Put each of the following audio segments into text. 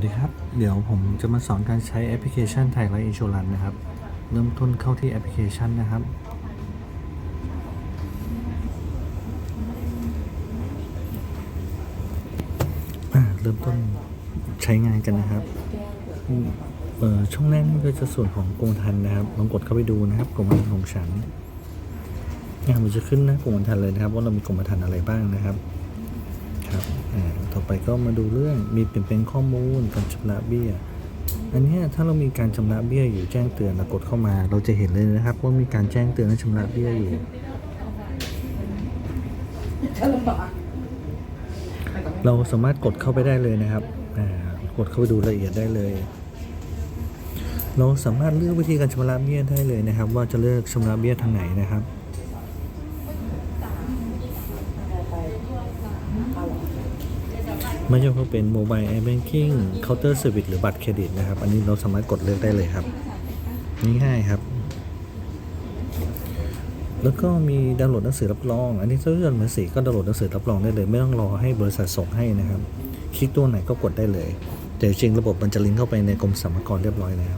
สวัสดีครับ เดี๋ยวผมจะมาสอนการใช้แอปพลิเคชันไทยไลท์อินช r รันนะครับ เริ่มต้นเข้าที่แอปพลิเคชันนะครับอ่าเริ่มต้นใช้งานกันนะครับเอ่อช่องแรกนี่ก็จะส่วนของกรมธรรม์นะครับ ลองกดเข้าไปดูนะครับกรมธรรม์ของฉันเนี่ยมันจะขึ้นหนะกรมธรรม์เลยนะครับ ว่าเรามีกรมธรรม์อะไรบ้างนะครับ ครับต่อไปก็มาดูเรื่องมีเปลี่ยนแปลงข้อมูลการชำระเบี้ย อันนี้ถ้าเรามีการชำระเบี้ยอยู่แจ้งเตือนเรากดเข้ามา เราจะเห็นเลยนะครับ ว่ามีการแจ้งเตือนให้ชำระเบี้ยอยู่เราสามารถกดเข้าไปได้เลยนะครับกดเข้าไปดูรายละเอียดได้เลย เราสามารถเลือกวิธีการชำระเบี้ยได้เลยนะครับ ว่าจะเลือกชำระเบี้ยทางไหนนะครับ ไม่ว่าจะเป็นโมบายแอ b แบงกิ้งเคาน์เตอร์เซอร์วิสหรือบัตรเครดิตนะครับ อันนี้เราสามารถกดเลือกได้เลยครับ ง่ายๆครับ แล้วก็มีดาวน์โหลดหนังสือรับรอง อันนี้ถ้าเกิดมือสีก็ดาวน์โหลดหนังสือรับรองได้เลย ไม่ต้องรอให้บริษัทส่งให้นะครับ คลิกตัวไหนก็กดได้เลย แต่จริงๆระบบมันจะลิงก์เข้าไปในกรมสรรพากรเรียบร้อยแล้ว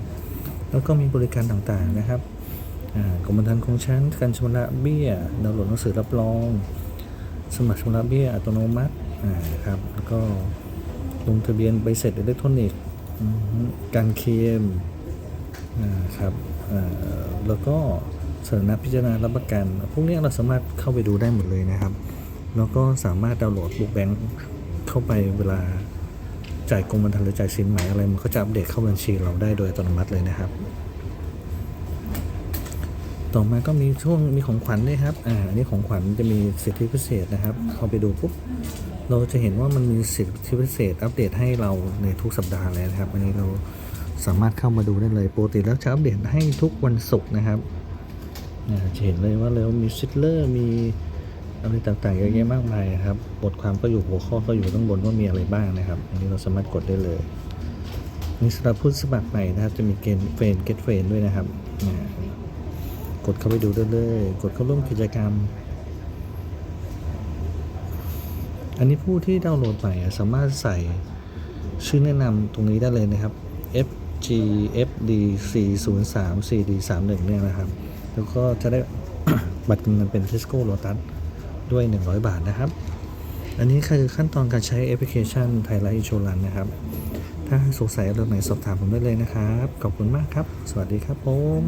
แล้วก็มีบริการต่างๆนะครับกรมธรรม์ของชั้นการชำระเบี้ย ดาวน์โหลดหนังสือรับรอง สมัครชำระเบี้ยอัตโนมัติอ่าครับแล้วก็ลงทะเบียนใบเสร็จอิเล็กทรอนิกส์อือฮึการเคลมอ่าครับแล้วก็สถานะพิจารณารับประกัน พวกนี้เราสามารถเข้าไปดูได้หมดเลยนะครับ แล้วก็สามารถดาวน์โหลดบุ๊กแบงค์เข้าไปเวลาจ่ายกรมธรรม์หรือจ่ายสินไหมอะไรมันก็จะอัปเดตเข้าบัญชีเราได้โดยอัตโนมัติเลยนะครับ ต่อมาก็มีช่วงมีของขวัญด้วยครับ อ่าอันนี้ของขวัญจะมีสิทธิพิเศษนะครับ เข้าไปดูปุ๊บ เราจะเห็นว่ามันมีสิทธิพิเศษ อัปเดตให้เราในทุกสัปดาห์เลยนะครับ อันนี้เราสามารถเข้ามาดูได้เลยปกติแล้วจะอัปเดตให้ทุกวันศุกร์นะครับอ่าจะเห็นเลยว่าแล้วมีซิตเลอร์มีอะไรต่างๆเยอะแยะมากมายครับ บทความก็อยู่หัวข้อก็อยู่ข้างบนว่ามีอะไรบ้างนะครับ อันนี้เราสามารถกดได้เลยมีสำหรับผู้สมัครใหม่นะครับ จะมีเกณฑ์เฟรนเกตเฟรนด้วยนะครับอ่า กดเข้าไปดูได้เลย กดเข้าร่วมกิจกรรม อันนี้ผู้ที่ดาวน์โหลดใหม่สามารถใส่ชื่อแนะนำตรงนี้ได้เลยนะครับ FGFD 4 0 3 4 D 3 1 เนี่ยนะครับ แล้วก็จะได้บัตรกำนันเป็น Tesco Lotus ด้วย 100 บาทนะครับ อันนี้คือขั้นตอนการใช้แอปพลิเคชันไทยไลท์อินช r รันนะครับ ถ้าสงสัยเรื่องไหนสอบถามผมได้เลยนะครับ ขอบคุณมากครับ สวัสดีครับผม